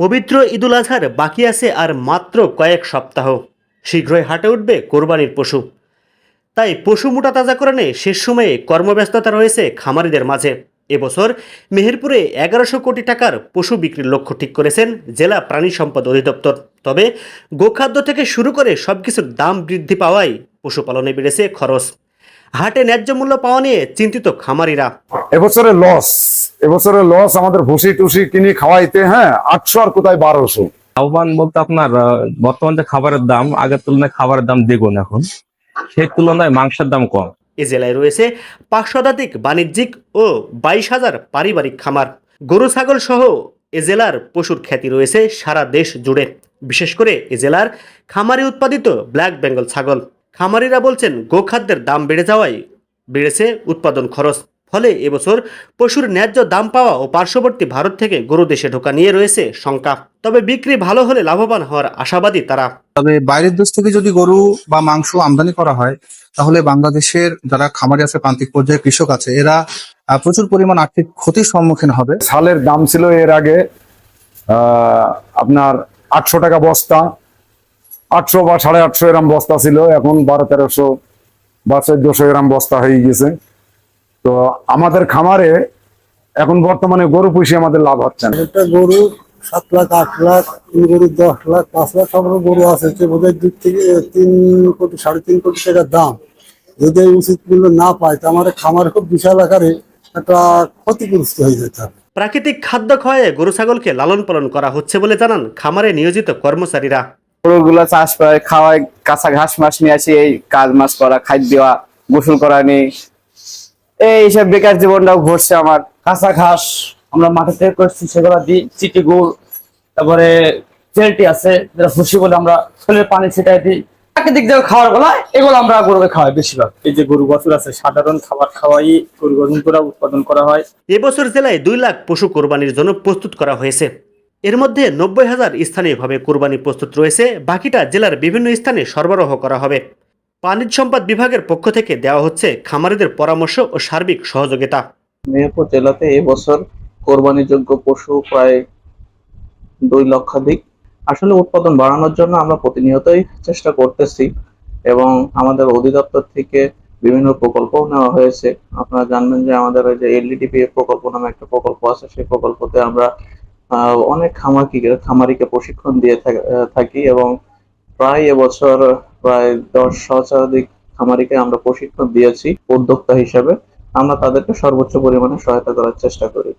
পবিত্র ঈদুল আজহার বাকি আছে আর মাত্র কয়েক সপ্তাহ। শীঘ্রই হাটে উঠবে কোরবানির পশু। তাই পশু মোটা তাজাকরণে শেষ সময়ে কর্মব্যস্ততা রয়েছে খামারিদের মাঝে। এবছর মেহেরপুরে এগারোশো কোটি টাকার পশু বিক্রির লক্ষ্য ঠিক করেছেন জেলা প্রাণী সম্পদ অধিদপ্তর। তবে গোখাদ্য থেকে শুরু করে সবকিছুর দাম বৃদ্ধি পাওয়ায় পশুপালনে বেড়েছে খরচ। হাটে ন্যায্য মূল্য পাওয়া নিয়ে চিন্তিত খামারিরা। এবছরে লস এবছরে লস আমাদের ভুসি টুসি কিনে খাওয়াইতে হ্যাঁ আটশো আর কোথায় বারোশো। লাভবান বলতে আপনার বর্তমান যে খাবারের দাম আগের তুলনায় খাবারের দাম দ্বিগুণ এখন। সেই তুলনায় মাংসের দাম কম। এ জেলায় রয়েছে পাঁচ শতাধিক বাণিজ্যিক ও বাইশ হাজার পারিবারিক খামার। গরু ছাগল সহ এ জেলার পশুর খ্যাতি রয়েছে সারা দেশ জুড়ে। বিশেষ করে এ জেলার খামারে উৎপাদিত ব্ল্যাক বেঙ্গল ছাগল। খামারিরা বলছেন গোখাদ্যের দাম বেড়ে যাওয়ায় বেড়েছে উৎপাদন খরচ। ফলে এবছর পশুর ন্যায্য দাম পাওয়া ও পার্শ্ববর্তী ভারত থেকে গরু দেশে ঢোকা নিয়ে রয়েছে শঙ্কা। তবে বিক্রি ভালো হলে লাভবান হওয়ার আশাবাদী তারা। তবে বাইরের দেশ থেকে যদি গরু বা মাংস আমদানি করা হয় তাহলে বাংলাদেশের যারা খামারি আছে প্রান্তিক পর্যায়ে কৃষক আছে এরা প্রচুর পরিমাণ আর্থিক ক্ষতির সম্মুখীন হবে। সালের দাম ছিল এর আগে আপনার আটশো টাকা বস্তা আটশো বা সাড়ে আটশো এরম বস্তা ছিল এখন বারো তেরোশো বা চোদ্দশো এরম বস্তা হয়ে গেছে। তো আমাদের খামারে এখন বর্তমানে গরু পুষি আমাদের লাভ হচ্ছে না। একটা গরু সাত লাখ আট লাখ তিন গরু দশ লাখ পাঁচ লাখ সব গরু আছে যে বোধহয় দুই থেকে তিন কোটি সাড়ে তিন কোটি টাকার দাম। যদি এই উচিত মূল্য না পায় তো আমার খামার খুব বিশাল আকারে একটা ক্ষতিগ্রস্ত হয়ে যেতে হবে। প্রাকৃতিক খাদ্য খাওয়ায় গরু ছাগলকে লালন পালন করা হচ্ছে বলে জানান খামারে নিয়োজিত কর্মচারীরা। গরুগুলো চাষ করে খাওয়াই কাঁচা ঘাস মাস নিয়ে আসি এই কাজ মাছ করা খাদ্য দেওয়া গোসল করা নেই এই সব বেকার জীবনটাও ঘটছে আমার। কাঁচা ঘাস আমরা মাঠে থেকে করছি সেগুলো দিই চিটি গুড় তারপরে চেলটি আছে যেটা ভুসি বলে আমরা ফুলের পানি ছিটাই দিই। প্রাকৃতিক যে খাবারগুলো এগুলো আমরা গরুকে খাওয়াই বেশিরভাগ। এই যে গরু বছর আছে সাধারণ খাবার খাওয়াই গরু গরম করে উৎপাদন করা হয়। এবছর জেলায় দুই লাখ পশু কোরবানির জন্য প্রস্তুত করা হয়েছে। এর মধ্যে নব্বই হাজার স্থানীয়ভাবে কোরবানি প্রস্তুত রয়েছে, বাকিটা জেলার বিভিন্ন স্থানে সরবরাহ করা হবে। পানিজ সম্পদ বিভাগের পক্ষ থেকে দেওয়া হচ্ছে খামারিদের পরামর্শ ও সার্বিক সহযোগিতা। মেহেরপুর জেলাতে এবছর কোরবানিযোগ্য পশু প্রায় দুই লক্ষাধিক। আসলে উৎপাদন বাড়ানোর জন্য আমরা প্রতিনিয়তই চেষ্টা করতেছি এবং আমাদের অধিদপ্তর থেকে বিভিন্ন প্রকল্প নেওয়া হয়েছে। আপনারা জানবেন যে আমাদের যে এলডিডিপি প্রকল্প নামে একটা প্রকল্প আছে, সেই প্রকল্পতে আমরা অনেক খামাকি খামারিকে প্রশিক্ষণ দিয়ে থাকি এবং প্রায় এবছর প্রায় দশ সহস্রাধিক খামারিকে আমরা প্রশিক্ষণ দিয়েছি উদ্যোক্তা হিসাবে। আমরা তাদেরকে সর্বোচ্চ পরিমাণে সহায়তা করার চেষ্টা করি।